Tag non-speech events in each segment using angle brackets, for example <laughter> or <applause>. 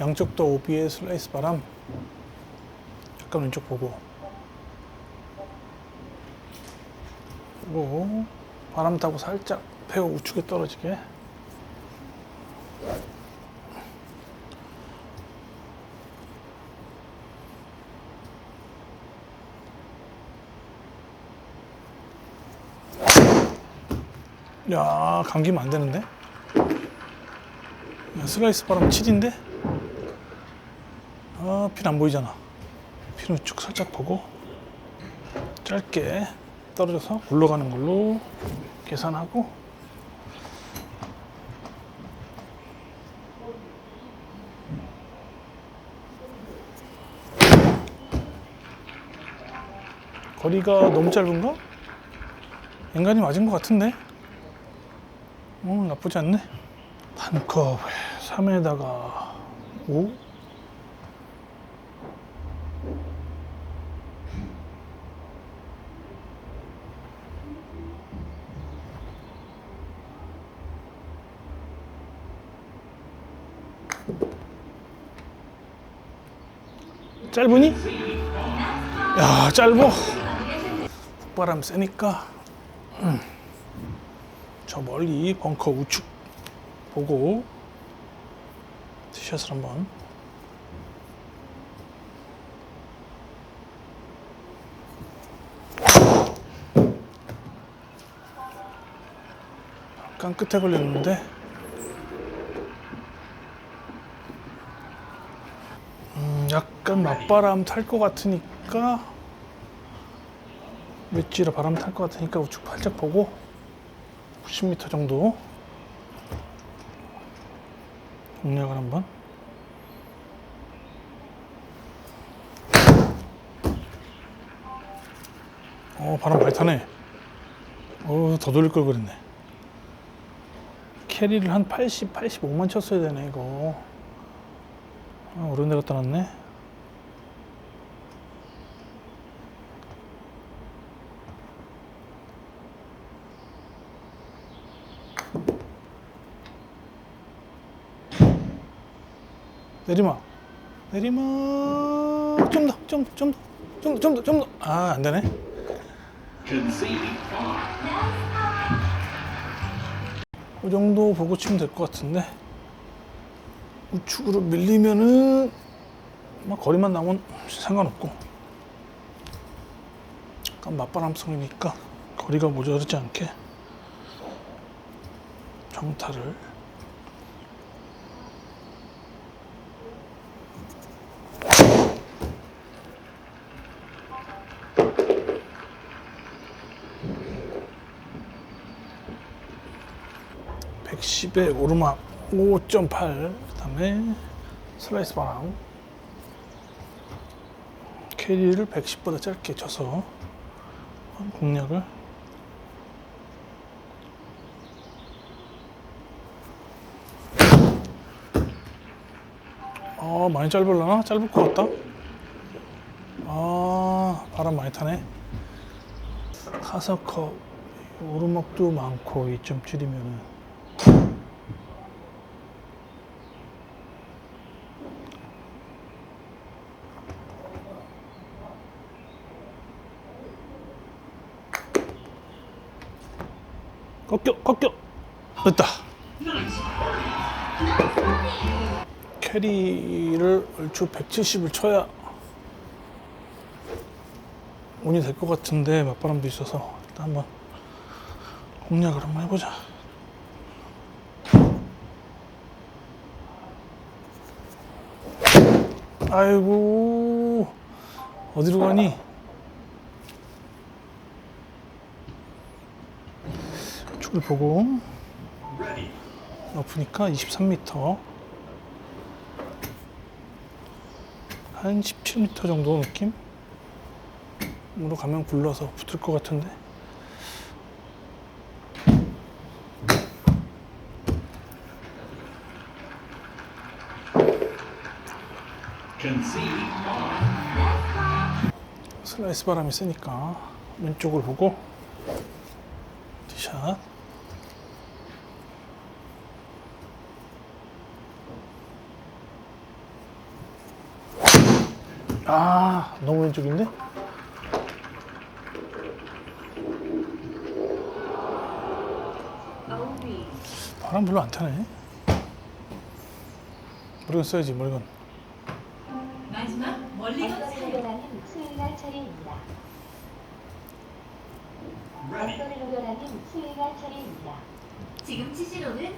양쪽 다 오비의 슬라이스 바람. 약간 왼쪽 보고. 보고 바람 타고 살짝 배가 우측에 떨어지게. 야 감기면 안 되는데? 야, 슬라이스 바람 7인데 아, 필안 보이잖아. 필 우측 살짝 보고 짧게 떨어져서 굴러가는 걸로 계산하고 거리가 너무 짧은가? 인간이 맞은 것 같은데? 어, 나쁘지 않네. 반컵 3에다가 5? 짧으니? 야, 짧어. 북바람 세니까. 음. 저 멀리 벙커 우측 보고 티샷을 한번. 약간 끝에 걸렸는데 음, 약간 맞바람 탈 것 같으니까 웨지로 바람 탈 것 같으니까 우측 살짝 보고 90m 정도 공략을 한번. 어 바람 많이 타네. 어더 돌릴 걸 그랬네. 캐리를 한 80, 85만 쳤어야 되네 이거. 아, 데 갖다 놨네 내리막. 내리막. 좀 더좀더좀더좀더좀더 좀 더. 아 안 되네. 그 정도 보고 치면 될 것 같은데. 우측으로 밀리면은 막 거리만 나면 상관없고. 약간 맞바람성이니까 거리가 모자르지 않게 정타를 (110에) 오르막 (5.8) 그다음에 슬라이스 바람. 캐리를 (110보다) 짧게 쳐서 공략을. 아 많이 짧을라나? 짧을 것 같다. 아 바람 많이 타네. 카사커 오르막도 많고 2.7이면은 꺾여 꺾여. 됐다. 캐리를 얼추 170을 쳐야 운이 될 것 같은데 맞바람도 있어서 일단 한번 공략을 한번 해보자. 아이고 어디로 가니 축을 보고 높으니까 23m 한 17m 정도 느낌? 으로 가면 굴러서 붙을 것 같은데 슬라이스 바람이 세니까 왼쪽을 보고 티샷 왼쪽인데? 바람 별로 안 타네. 머리건 써야지, 머리건. 마지막 멀리. 앞선을. 지금 치시로는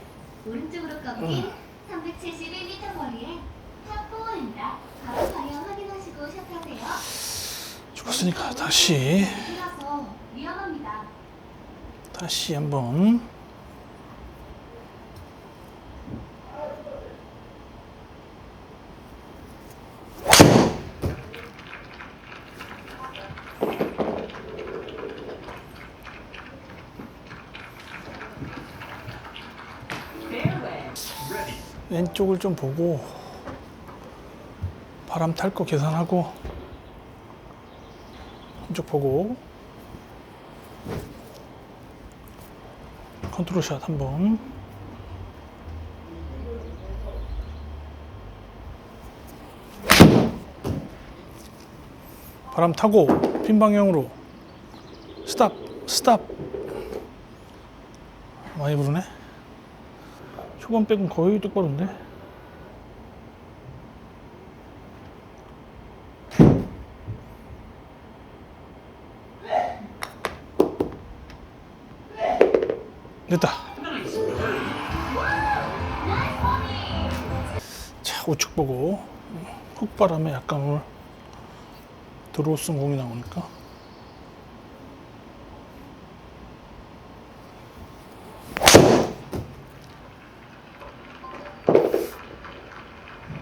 오른쪽으로 꺾인 371m 거리에 탑4입니다. 죽었으니까 다시. 다시 한번. 왼쪽을 좀 보고 바람 탈 거 계산하고 한쪽 보고 컨트롤 샷 한번. 바람 타고 핀 방향으로 스탑 스탑. 많이 부르네. 초반 백은 거의 똑바로인데 됐다. 자 우측 보고 훅바람에 약간 오늘 드로우슨 공이 나오니까.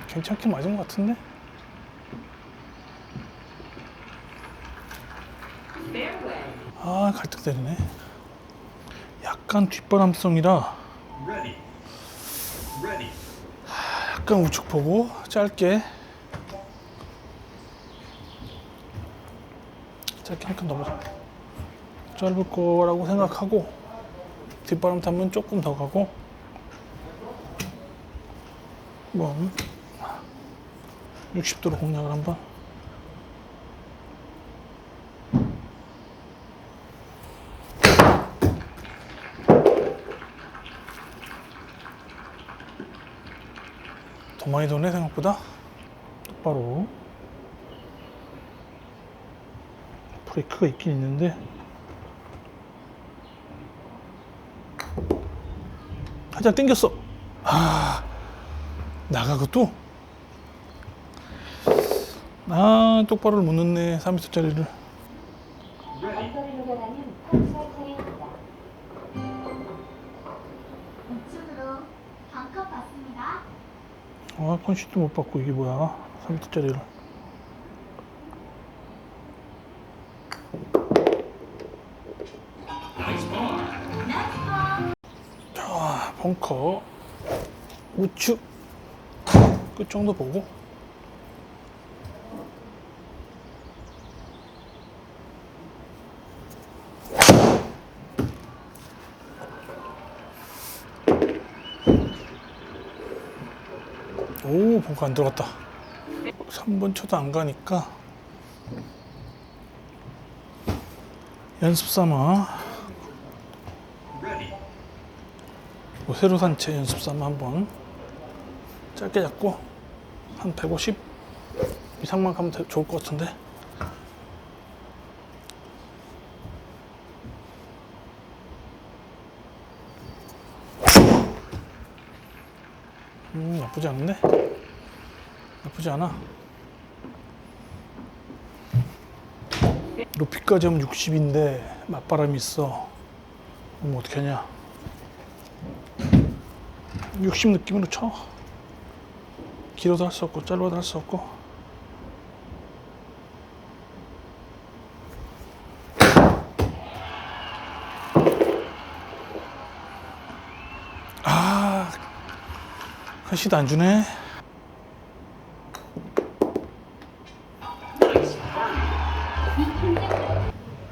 괜찮게 맞은 것 같은데? 아 갈등 때리네 약간 뒷바람성이라. 약간 우측 보고 짧게 짧게 한칸더 보자 짧을 거라고 생각하고 뒷바람 타면 조금 더 가고. 뭐 60도로 공략을 한번 더 많이 도네 생각보다. 똑바로. 브레이크가 있긴 있는데. 살짝 당겼어. 아 나가고 또. 아, 똑바로를 못 넣네 3m짜리를 아 컨시도 못 받고 이게 뭐야? 3m짜리를 자 벙커. 우측. 끝 정도 보고 오 벙커 안 들어갔다. 3번 쳐도 안 가니까 연습 삼아. 뭐 새로 산 채 연습 삼아 한번. 짧게 잡고 한 150 이상만 가면 되- 좋을 것 같은데 음 나쁘지 않은데? 나쁘지 않아. 높이까지 하면 60인데 맞바람이 있어. 그럼 어떻게 하냐? 60 느낌으로 쳐. 길어도 할 수 없고 짧아도 할 수 없고 컨시도 안 주네.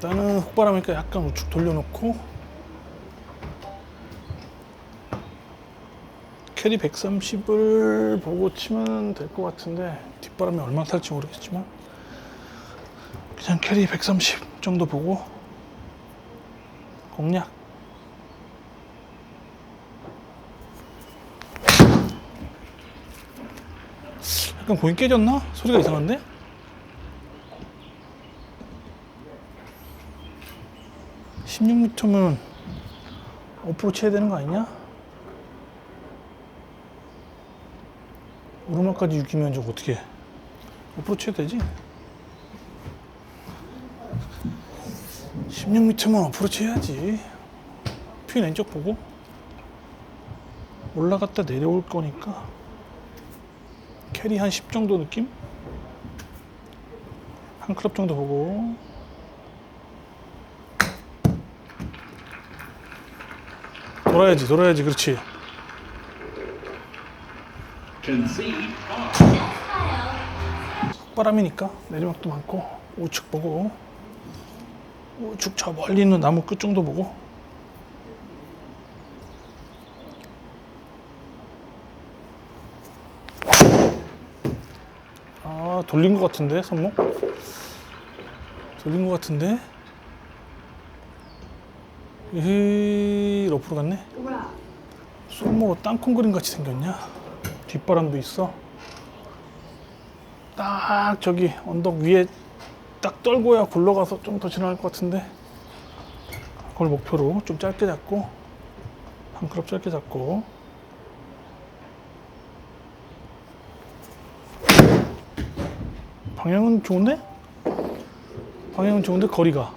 나는 훅바람이니까 약간 우측 돌려놓고 캐리 130을 보고 치면 될 것 같은데 뒷바람이 얼마나 탈지 모르겠지만 그냥 캐리 130 정도 보고 공략 약간 공이 깨졌나? 소리가 이상한데? (16m) 면 어프로치 해야 되는 거 아니냐? 오르막까지 6이면 저거 어떻게 해? 어프로치 해야 되지? 16m만 어프로치 해야지. 핀 왼쪽 보고 올라갔다 내려올 거니까 캐리 한 10 정도 느낌? 한 클럽 정도 보고 돌아야지 돌아야지 그렇지. 바람이니까 내리막도 많고 우측 보고 우측 저 멀리 있는 나무 끝 정도 보고 돌린 것 같은데 손목 돌린 것 같은데? 이 러프로 갔네? 손목은 땅콩 그림 같이 생겼냐? 뒷바람도 있어? 딱 저기 언덕 위에 딱 떨고야 굴러가서 좀 더 지나갈 것 같은데? 그걸 목표로 좀 짧게 잡고 한 클럽 짧게 잡고 방향은 좋은데? 방향은 좋은데 거리가.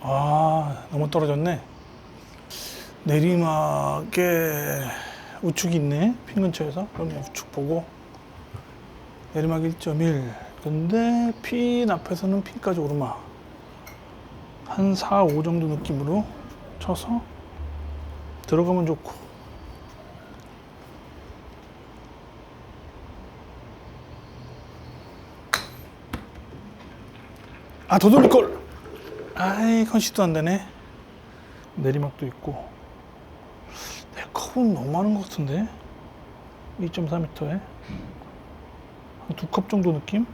아 너무 떨어졌네. 내리막에 우측이 있네 핀 근처에서. 그럼 우측 보고. 내리막 1.1 근데 핀 앞에서는 핀까지 오르막. 한 4, 5 정도 느낌으로 쳐서 들어가면 좋고 아 더 돌릴 걸. 아이 컨시도 안 되네. 내리막도 있고. 내 컵은 너무 많은 것 같은데? 2.4m에? 한 두 컵 정도 느낌?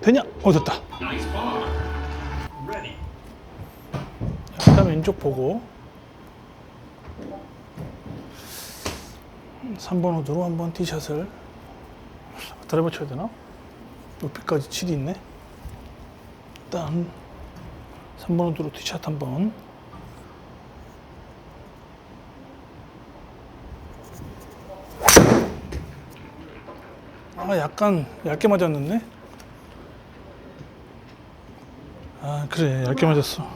되냐? 어 됐다. 약간 왼쪽 보고. 3번 우드로 한번 티샷을 드라이버 쳐야 되나? 높이까지 7이 있네. 일단 3번 우드로 티샷 한번. 아 약간 얇게 맞았는데? 아 그래 얇게 맞았어.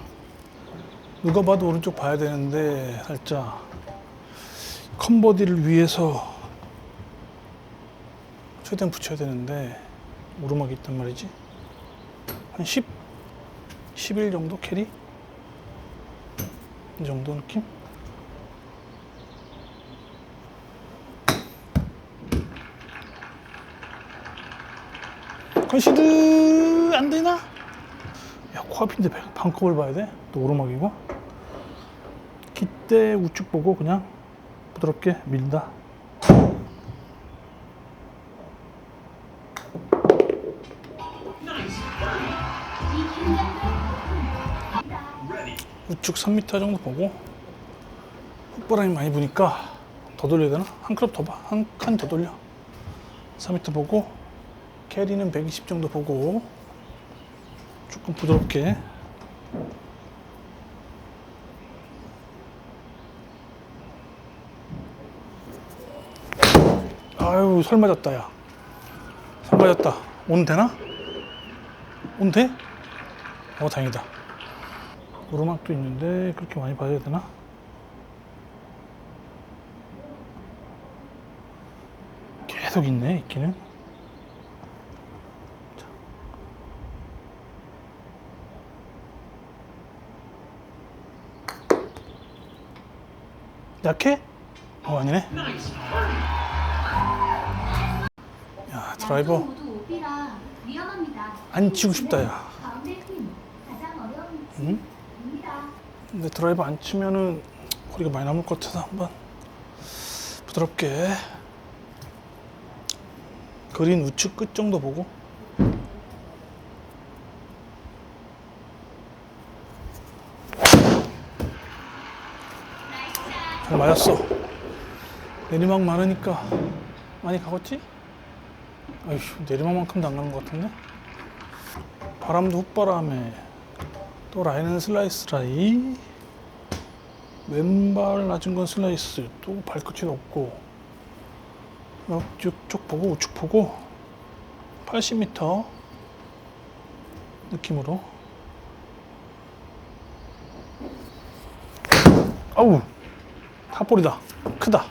누가 봐도 오른쪽 봐야 되는데 살짝. 컨버디를 위해서 최대한 붙여야 되는데 오르막이 있단 말이지 한 10? 11 정도 캐리? 이 정도 느낌? 컨시드 안 되나? 야 코앞인데 배- 반컵을 봐야 돼? 또 오르막이고 기대 우측 보고 그냥 부드럽게 밀다 우측 3m 정도 보고 훅바람이 많이 부니까 더 돌려야 되나? 한 클럽 더 봐. 한 칸 더 돌려. 3m 보고 캐리는 120 정도 보고 조금 부드럽게 아유 설 맞았다 야. 설 맞았다. 오늘 되나? 오늘 돼? 어 다행이다. 오르막도 있는데 그렇게 많이 봐야 되나? 계속 있네 있기는 자. 약해? 어 아니네. 야 드라이버. 안 치고 싶다 야 응? 근데 드라이버 안 치면은 거리가 많이 남을 것 같아서 한번 부드럽게 그린 우측 끝 정도 보고. 잘 맞았어. 내리막 많으니까 많이 가겠지? 아휴 내리막만큼도 안 가는 것 같은데? 바람도 훅바람에 또 라인은 슬라이스 라이. 왼발 낮은 건 슬라이스. 또 발끝이 높고. 옆쪽 보고 우측 보고. 80m 느낌으로. 아우! 탑볼이다. 크다.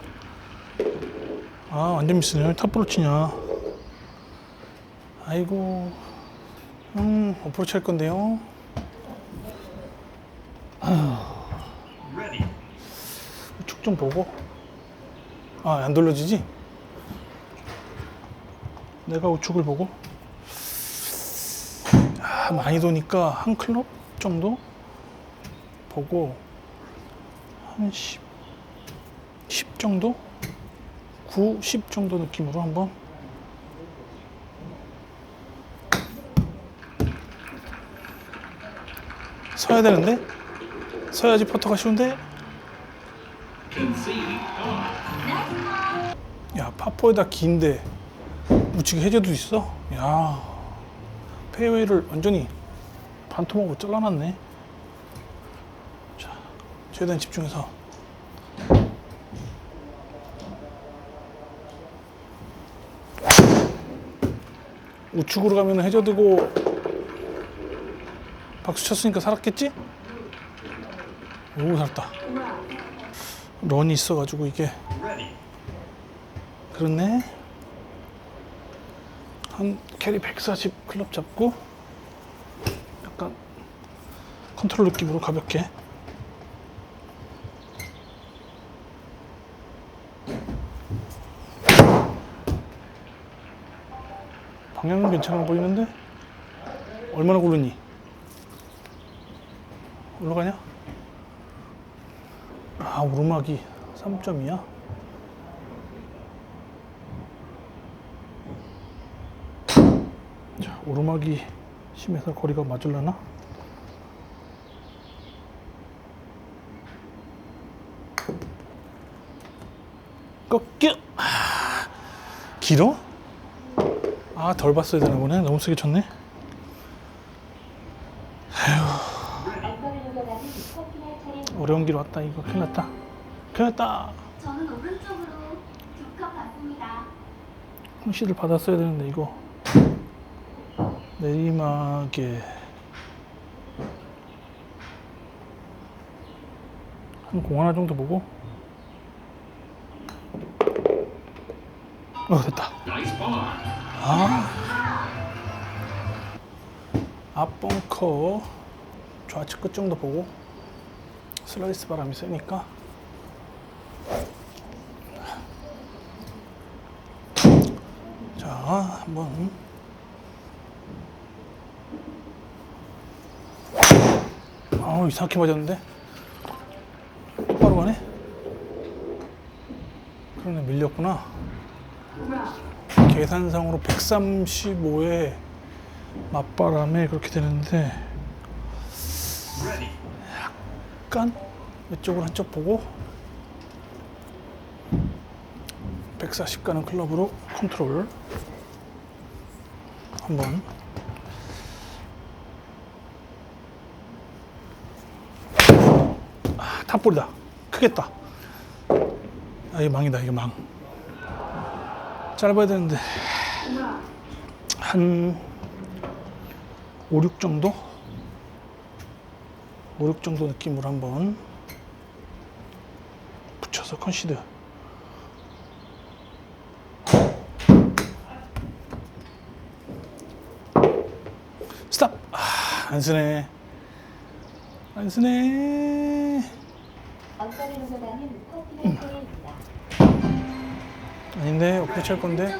아 완전 미스네. 탑볼을 치냐. 아이고. 음 어프로치 할 건데요 Ready. 우측 좀 보고 아 안 돌려지지? 내가 우측을 보고 아, 많이 도니까 한 클럽 정도 보고 한 10, 10 정도? 9, 10 정도 느낌으로 한번 서야 되는데? 서야지 퍼터가 쉬운데? 야 파포에다 긴데 우측에 해저도 있어? 야 페이웨이를 완전히 반토막으로 잘라놨네 자 최대한 집중해서 우측으로 가면 해저드고 박수 쳤으니까 살았겠지? 오 살았다 런이 있어가지고 이게. 그렇네. 한 캐리 140 클럽 잡고 약간 컨트롤 느낌으로 가볍게 방향은 괜찮아 보이는데 얼마나 고르니? 올라가냐? 아 오르막이 3점이야? 자, 오르막이 심해서 거리가 맞을라나? 꺾여! 아, 길어? 아, 덜 봤어야 되나 보네. 너무 세게 쳤네. 안전을 요구하는 커피할 차례입니다. 어려운 길 왔다. 이거 큰일 났다. 큰일 났다. 저는 오른쪽으로 두컵 받습니다. 홍시를 받았어야 되는데, 이거. 내리막에. 한 공 하나 정도 보고. 어, 됐다. 아. 앞벙커 좌측 끝 정도 보고 슬라이스 바람이 세니까. 자 한번. 아우 이상하게 맞았는데? 똑바로 가네? 그러네 밀렸구나. 계산상으로 135에 맞바람에 그렇게 되는데 약간 이쪽으로 한쪽 보고 140 가는 클럽으로 컨트롤 한번. 아, 탑볼이다. 크겠다. 아 이거 망이다 이거 망. 짧아야 되는데 한 5, 6 정도? 5, 6 정도 느낌으로 한번 붙여서 컨시드 스탑! 아, 안 쓰네 안 쓰네. 아닌데 어프로치 할 건데.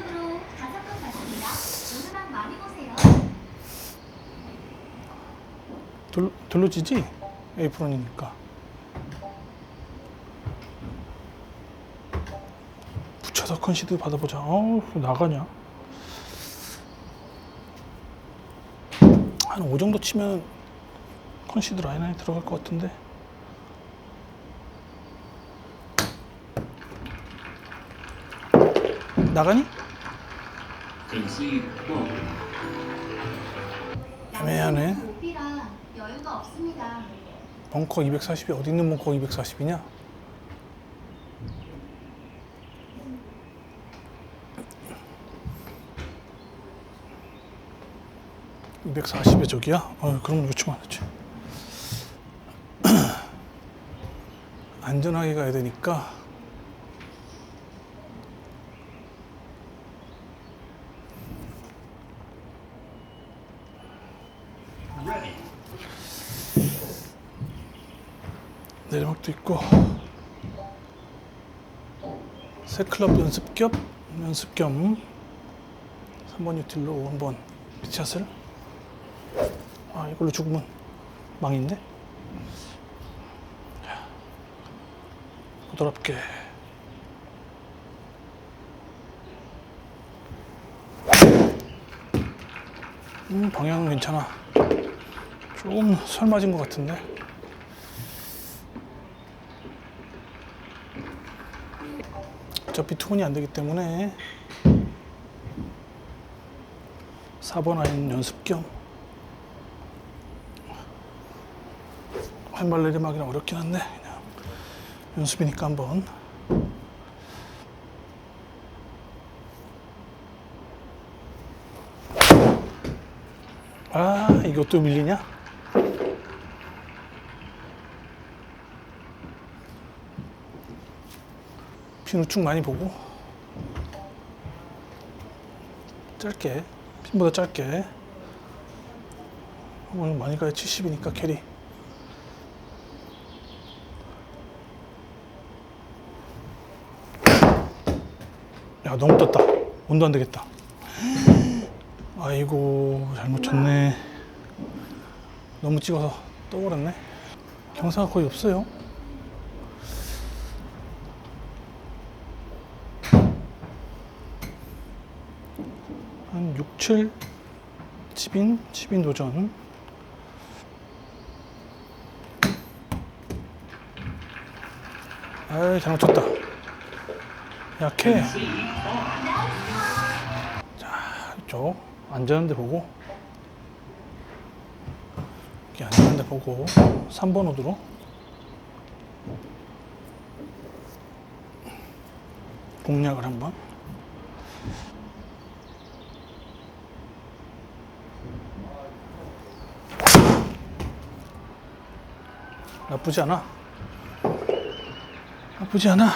돌, 돌려지지? 에이프론이니까. 붙여서 컨시드 받아보자. 어우 나가냐? 한 5정도 치면 컨시드 라인 안에 들어갈 것 같은데. 나가니? 애매하네. 벙커 240이 어디 있는 벙커 240이냐? (240에) 저기야? 어 그럼 요청 안 했지 <clears throat> 안전하게 가야 되니까 내리막도 있고 새 클럽 연습 겸 연습 겸 3번 유틸로 한번 피샷을 아 이걸로 죽으면 망인데? 자, 부드럽게. 음 방향 괜찮아. 조금 설 맞은 것 같은데 어차피 투혼이 안 되기 때문에. 4번 아이는 연습 겸. 왼발 내리막이랑 어렵긴 한데 그냥 연습이니까 한번. 아 이것도 밀리냐? 핀 우측 많이 보고. 짧게. 핀보다 짧게. 오늘 많이 가야 70이니까 캐리. 야 너무 떴다. 온도 안 되겠다. 아이고 잘못 쳤네. 너무 찍어서 떠버렸네. 경사가 거의 없어요 한 6, 7 집인 집인 도전. 아이 잘못 쳤다. 약해. ball. 이쪽 안전한 데 보고. 이렇게 안전한 데 보고. 3번 호드로. 공략을 한번 나쁘지 않아 나쁘지 않아.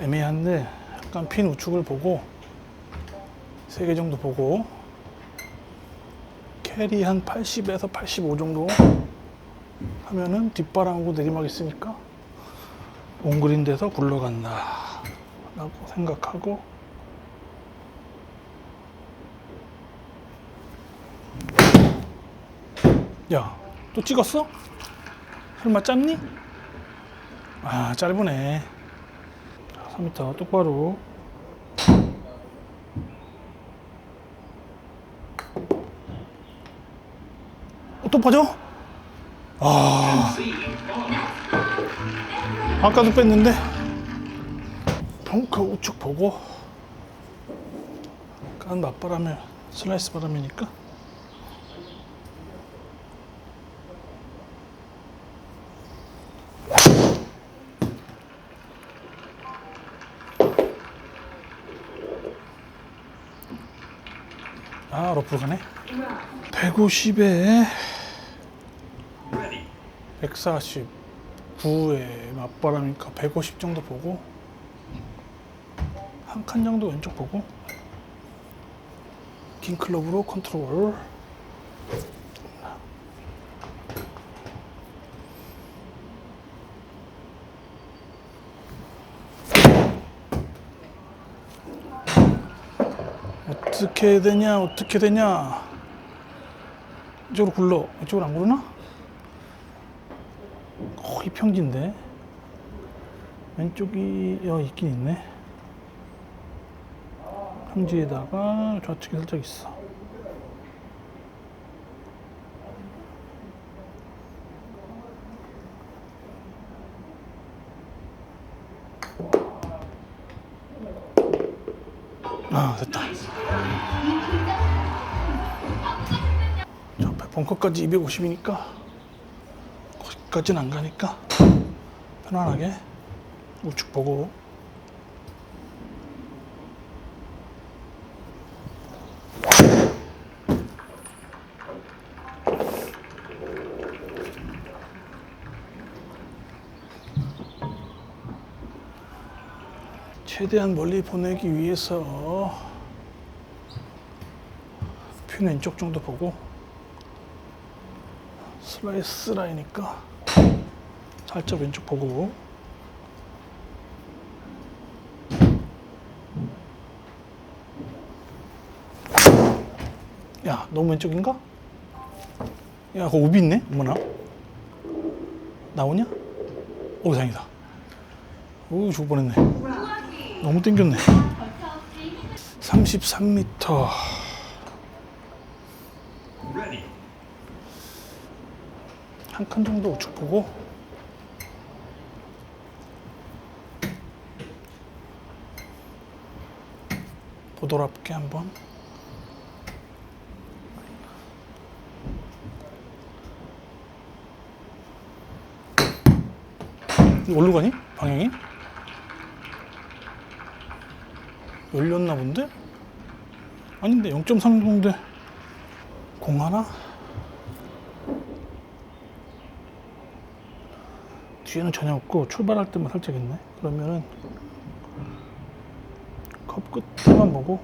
애매한데 약간 핀 우측을 보고 세 개 정도 보고 캐리 한 80에서 85 정도 하면은 뒷바람하고 내리막 있으니까 온그린 데서 굴러간다 라고 생각하고 야 또 찍었어? 설마 짰니? 아 짧으네 3m 똑바로 어, 또 빠져? 아. 아까도 뺐는데 벙커 우측 보고 깐 맞바람에 슬라이스 바람이니까 아 러프로 가네 150에 Ready. 149에 맞바람이니까 150 정도 보고 한 칸 정도 왼쪽 보고 긴 클럽으로 컨트롤 어떻게 되냐 어떻게 되냐 이쪽으로 굴러 이쪽으로 안 굴러나? 거의 평지인데 왼쪽이 여 있긴 있네 평지에다가 좌측에 살짝 있어. 아 됐다. 벙커까지 250이니까? 거기까지는 안 가니까 편안하게 우측 보고. 최대한 멀리 보내기 위해서 핀 왼쪽 정도 보고 슬라이스 라이니까. 살짝 왼쪽 보고. 야 너무 왼쪽인가? 야 그거 오비 있네? 어머나. 나오냐? 오 다행이다. 오 죽을 뻔했네. 너무 땡겼네. 33m 한 칸 정도 우측 보고 보도랍게 한번 어디로 가니? 방향이? 열렸나 본데? 아닌데 0.3 정도인데 공 하나? 뒤에는 전혀 없고 출발할 때만 살짝 있네. 그러면은 컵 끝에만 보고